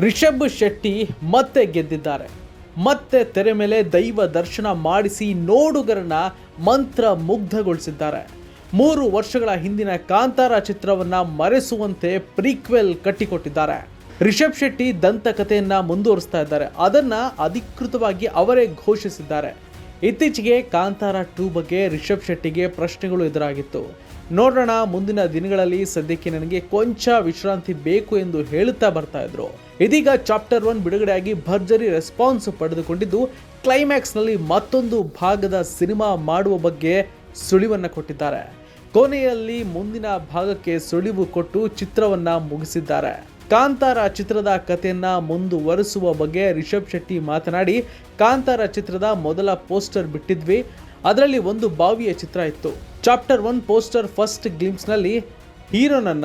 ರಿಷಬ್ ಶೆಟ್ಟಿ ಮತ್ತೆ ಗೆದ್ದಿದ್ದಾರೆ. ಮತ್ತೆ ತೆರೆ ಮೇಲೆ ದೈವ ದರ್ಶನ ಮಾಡಿಸಿ ನೋಡುಗರನ್ನ ಮಂತ್ರ ಮುಗ್ಧಗೊಳಿಸಿದ್ದಾರೆ ಮೂರು ವರ್ಷಗಳ ಹಿಂದಿನ ಕಾಂತಾರ ಚಿತ್ರವನ್ನ ಮರೆಸುವಂತೆ ಪ್ರೀಕ್ವೆಲ್ ಕಟ್ಟಿಕೊಟ್ಟಿದ್ದಾರೆ. ರಿಷಬ್ ಶೆಟ್ಟಿ ದಂತಕಥೆಯನ್ನು ಮುಂದುವರಿಸ್ತಾ ಇದ್ದಾರೆ. ಅದನ್ನ ಅಧಿಕೃತವಾಗಿ ಅವರೇ ಘೋಷಿಸಿದ್ದಾರೆ. ಇತ್ತೀಚೆಗೆ ಕಾಂತಾರ ಟೂ ಬಗ್ಗೆ ರಿಷಬ್ ಶೆಟ್ಟಿಗೆ ಪ್ರಶ್ನೆಗಳು ಎದುರಾಗಿತ್ತು. ನೋಡೋಣ ಮುಂದಿನ ದಿನಗಳಲ್ಲಿ ಸದ್ಯಕ್ಕೆ ನನಗೆ ಕೊಂಚ ವಿಶ್ರಾಂತಿ ಬೇಕು ಎಂದು ಹೇಳುತ್ತಾ ಬರ್ತಾ ಇದ್ರು. ಇದೀಗ ಚಾಪ್ಟರ್ ಒನ್ ಬಿಡುಗಡೆಯಾಗಿ ಭರ್ಜರಿ ರೆಸ್ಪಾನ್ಸ್ ಪಡೆದುಕೊಂಡಿದ್ದು, ಕ್ಲೈಮ್ಯಾಕ್ಸ್ನಲ್ಲಿ ಮತ್ತೊಂದು ಭಾಗದ ಸಿನಿಮಾ ಮಾಡುವ ಬಗ್ಗೆ ಸುಳಿವನ್ನ ಕೊಟ್ಟಿದ್ದಾರೆ. ಕೊನೆಯಲ್ಲಿ ಮುಂದಿನ ಭಾಗಕ್ಕೆ ಸುಳಿವು ಕೊಟ್ಟು ಚಿತ್ರವನ್ನ ಮುಗಿಸಿದ್ದಾರೆ. ಕಾಂತಾರ ಚಿತ್ರದ ಕಥೆಯನ್ನ ಮುಂದುವರಿಸುವ ಬಗ್ಗೆ ರಿಷಬ್ ಶೆಟ್ಟಿ ಮಾತನಾಡಿ, ಕಾಂತಾರ ಚಿತ್ರದ ಮೊದಲ ಪೋಸ್ಟರ್ ಬಿಟ್ಟಿದ್ವಿ, ಅದರಲ್ಲಿ ಒಂದು ಬಾವಿಯ ಚಿತ್ರ ಇತ್ತು. ಚಾಪ್ಟರ್ ಒನ್ ಪೋಸ್ಟರ್ ಫಸ್ಟ್ ಗ್ಲಿಮ್ಸ್ನಲ್ಲಿ ಹೀರೋನನ್ನ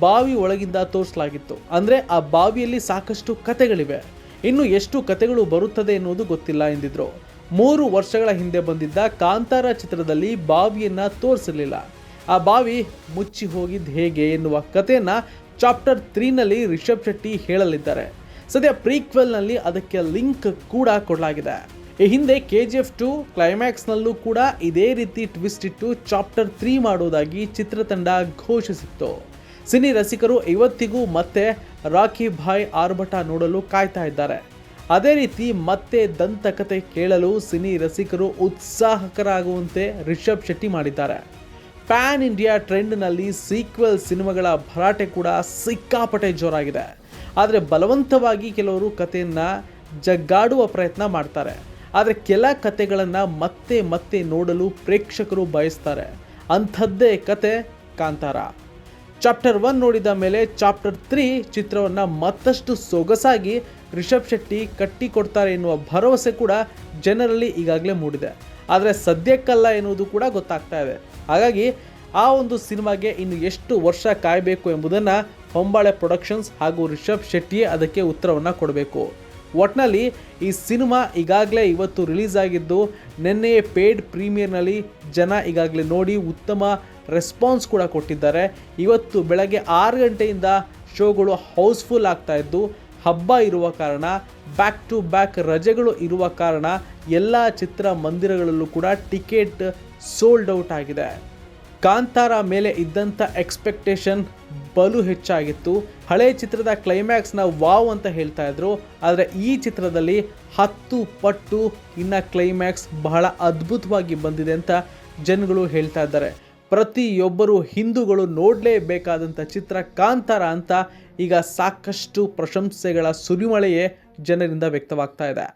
ಬಾವಿ ಒಳಗಿಂದ ತೋರಿಸಲಾಗಿತ್ತು. ಅಂದ್ರೆ ಆ ಬಾವಿಯಲ್ಲಿ ಸಾಕಷ್ಟು ಕತೆಗಳಿವೆ ಇನ್ನು ಎಷ್ಟು ಕತೆಗಳು ಬರುತ್ತದೆ ಎನ್ನುವುದು ಗೊತ್ತಿಲ್ಲ ಎಂದಿದ್ರು. ಮೂರು ವರ್ಷಗಳ ಹಿಂದೆ ಬಂದಿದ್ದ ಕಾಂತಾರ ಚಿತ್ರದಲ್ಲಿ ಬಾವಿಯನ್ನ ತೋರಿಸಲಿಲ್ಲ. ಆ ಬಾವಿ ಮುಚ್ಚಿ ಹೋಗಿದ್ದು ಹೇಗೆ ಎನ್ನುವ ಕಥೆಯನ್ನ ಚಾಪ್ಟರ್ ತ್ರೀನಲ್ಲಿ ರಿಷಬ್ ಶೆಟ್ಟಿ ಹೇಳಲಿದ್ದಾರೆ. ಸದ್ಯ ಪ್ರೀಕ್ವೆಲ್ನಲ್ಲಿ ಅದಕ್ಕೆ ಲಿಂಕ್ ಕೂಡ ಕೊಡಲಾಗಿದೆ. ಈ ಹಿಂದೆ ಕೆ ಜಿ ಎಫ್ ಟು ಕ್ಲೈಮ್ಯಾಕ್ಸ್ನಲ್ಲೂ ಕೂಡ ಇದೇ ರೀತಿ ಟ್ವಿಸ್ಟ್ ಇಟ್ಟು ಚಾಪ್ಟರ್ ತ್ರೀ ಮಾಡುವುದಾಗಿ ಚಿತ್ರತಂಡ ಘೋಷಿಸಿತ್ತು. ಸಿನಿ ರಸಿಕರು ಇವತ್ತಿಗೂ ಮತ್ತೆ ರಾಕಿ ಭಾಯ್ ಆರ್ಭಟ ನೋಡಲು ಕಾಯ್ತಾ ಇದ್ದಾರೆ. ಅದೇ ರೀತಿ ಮತ್ತೆ ದಂತಕತೆ ಕೇಳಲು ಸಿನಿ ರಸಿಕರು ಉತ್ಸಾಹಕರಾಗುವಂತೆ ರಿಷಬ್ ಶೆಟ್ಟಿ ಮಾಡಿದ್ದಾರೆ. ಪ್ಯಾನ್ ಇಂಡಿಯಾ ಟ್ರೆಂಡ್ನಲ್ಲಿ ಸೀಕ್ವೆಲ್ ಸಿನಿಮಾಗಳ ಭರಾಟೆ ಕೂಡ ಸಿಕ್ಕಾಪಟ್ಟೆ ಜೋರಾಗಿದೆ. ಆದರೆ ಬಲವಂತವಾಗಿ ಕೆಲವರು ಕಥೆಯನ್ನು ಜಗ್ಗಾಡುವ ಪ್ರಯತ್ನ ಮಾಡ್ತಾರೆ. ಆದರೆ ಕೆಲ ಕತೆಗಳನ್ನು ಮತ್ತೆ ಮತ್ತೆ ನೋಡಲು ಪ್ರೇಕ್ಷಕರು ಬಯಸ್ತಾರೆ. ಅಂಥದ್ದೇ ಕತೆ ಕಾಂತಾರ. ಚಾಪ್ಟರ್ ಒನ್ ನೋಡಿದ ಮೇಲೆ ಚಾಪ್ಟರ್ ತ್ರೀ ಚಿತ್ರವನ್ನು ಮತ್ತಷ್ಟು ಸೊಗಸಾಗಿ ರಿಷಬ್ ಶೆಟ್ಟಿ ಕಟ್ಟಿಕೊಡ್ತಾರೆ ಎನ್ನುವ ಭರವಸೆ ಕೂಡ ಜನರಲ್ಲಿ ಈಗಾಗಲೇ ಮೂಡಿದೆ. ಆದರೆ ಸದ್ಯಕ್ಕಲ್ಲ ಎನ್ನುವುದು ಕೂಡ ಗೊತ್ತಾಗ್ತಾ ಇದೆ. ಹಾಗಾಗಿ ಆ ಒಂದು ಸಿನಿಮಾಗೆ ಇನ್ನು ಎಷ್ಟು ವರ್ಷ ಕಾಯಬೇಕು ಎಂಬುದನ್ನು ಹೊಂಬಾಳೆ ಪ್ರೊಡಕ್ಷನ್ಸ್ ಹಾಗೂ ರಿಷಬ್ ಶೆಟ್ಟಿಯೇ ಅದಕ್ಕೆ ಉತ್ತರವನ್ನು ಕೊಡಬೇಕು. ಒಟ್ನಲ್ಲಿ ಈ ಸಿನಿಮಾ ಈಗಾಗಲೇ ಇವತ್ತು ರಿಲೀಸ್ ಆಗಿದ್ದು ನಿನ್ನೆಯೇ ಪೇಡ್ ಪ್ರೀಮಿಯರ್ನಲ್ಲಿ ಜನ ಈಗಾಗಲೇ ನೋಡಿ ಉತ್ತಮ ರೆಸ್ಪಾನ್ಸ್ ಕೂಡ ಕೊಟ್ಟಿದ್ದಾರೆ. ಇವತ್ತು ಬೆಳಗ್ಗೆ ಆರು ಗಂಟೆಯಿಂದ ಶೋಗಳು ಹೌಸ್ಫುಲ್ ಆಗ್ತಾ ಇದ್ದು ಹಬ್ಬ ಇರುವ ಕಾರಣ ಬ್ಯಾಕ್ ಟು ಬ್ಯಾಕ್ ರಜೆಗಳು ಇರುವ ಕಾರಣ ಎಲ್ಲ ಚಿತ್ರ ಮಂದಿರಗಳಲ್ಲೂ ಕೂಡ ಟಿಕೆಟ್ ಸೋಲ್ಡ್ ಔಟ್ ಆಗಿದೆ. ಕಾಂತಾರ ಮೇಲೆ ಇದ್ದಂಥ ಎಕ್ಸ್ಪೆಕ್ಟೇಷನ್ ಬಲು ಹೆಚ್ಚಾಗಿತ್ತು. ಹಳೆ ಚಿತ್ರದ ಕ್ಲೈಮ್ಯಾಕ್ಸ್ನ ವಾವ್ ಅಂತ ಹೇಳ್ತಾ ಇದ್ರು. ಆದರೆ ಈ ಚಿತ್ರದಲ್ಲಿ ಹತ್ತು ಪಟ್ಟು ಇನ್ನು ಕ್ಲೈಮ್ಯಾಕ್ಸ್ ಬಹಳ ಅದ್ಭುತವಾಗಿ ಬಂದಿದೆ ಅಂತ ಜನಗಳು ಹೇಳ್ತಾ ಇದ್ದಾರೆ. ಪ್ರತಿಯೊಬ್ಬರು ಹಿಂದೂಗಳು ನೋಡಲೇಬೇಕಾದಂಥ ಚಿತ್ರ ಕಾಂತಾರ ಅಂತ ಈಗ ಸಾಕಷ್ಟು ಪ್ರಶಂಸೆಗಳ ಸುರಿಮಳೆಯೇ ಜನರಿಂದ ವ್ಯಕ್ತವಾಗ್ತಾ ಇದೆ.